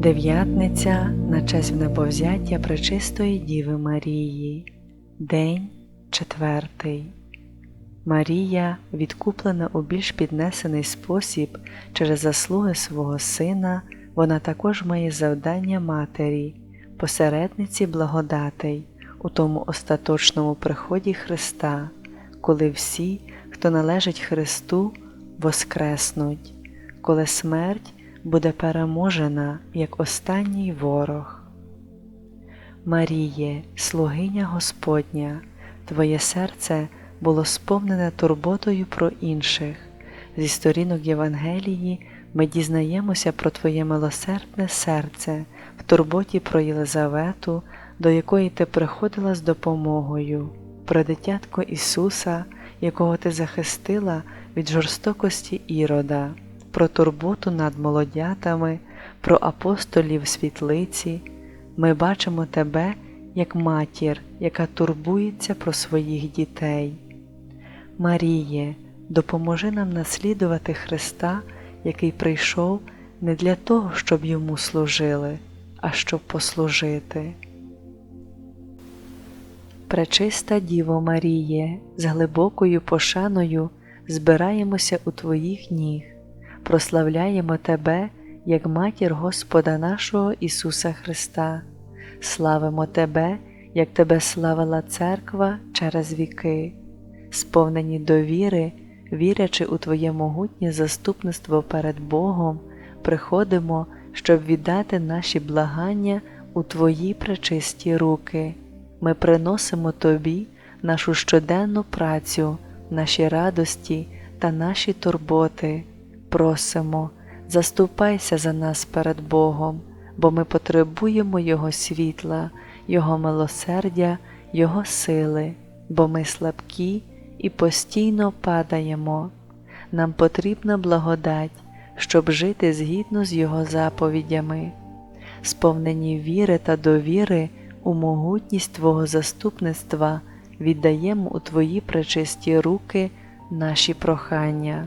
Дев'ятниця на честь неповзяття Пречистої Діви Марії, День четвертий. Марія, відкуплена у більш піднесений спосіб через заслуги свого Сина, вона також має завдання Матері, посередниці благодатей у тому остаточному приході Христа, коли всі, хто належить Христу, воскреснуть, коли смерть буде переможена як останній ворог. Маріє, слугиня Господня, Твоє серце було сповнене турботою про інших. Зі сторінок Євангелії ми дізнаємося про Твоє милосердне серце в турботі про Єлизавету, до якої ти приходила з допомогою, про дитятко Ісуса, якого ти захистила від жорстокості ірода про турботу над молодятами, про апостолів світлиці, ми бачимо тебе як матір, яка турбується про своїх дітей. Маріє, допоможи нам наслідувати Христа, який прийшов не для того, щоб йому служили, а щоб послужити. Пречиста Діво Маріє, з глибокою пошаною збираємося у Твоїх ніг прославляємо Тебе як матір Господа нашого Ісуса Христа, славимо Тебе, як Тебе славила Церква через віки, сповнені довіри, вірячи у Твоє могутнє заступництво перед Богом, приходимо, щоб віддати наші благання у Твої пречисті руки. Ми приносимо Тобі нашу щоденну працю, наші радості та наші турботи просимо, заступайся за нас перед Богом, бо ми потребуємо Його світла, Його милосердя, Його сили, бо ми слабкі і постійно падаємо. Нам потрібна благодать, щоб жити згідно з Його заповідями, сповнені віри та довіри у могутність Твого заступництва віддаємо у Твої пречисті руки наші прохання.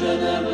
Hashem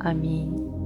Амінь.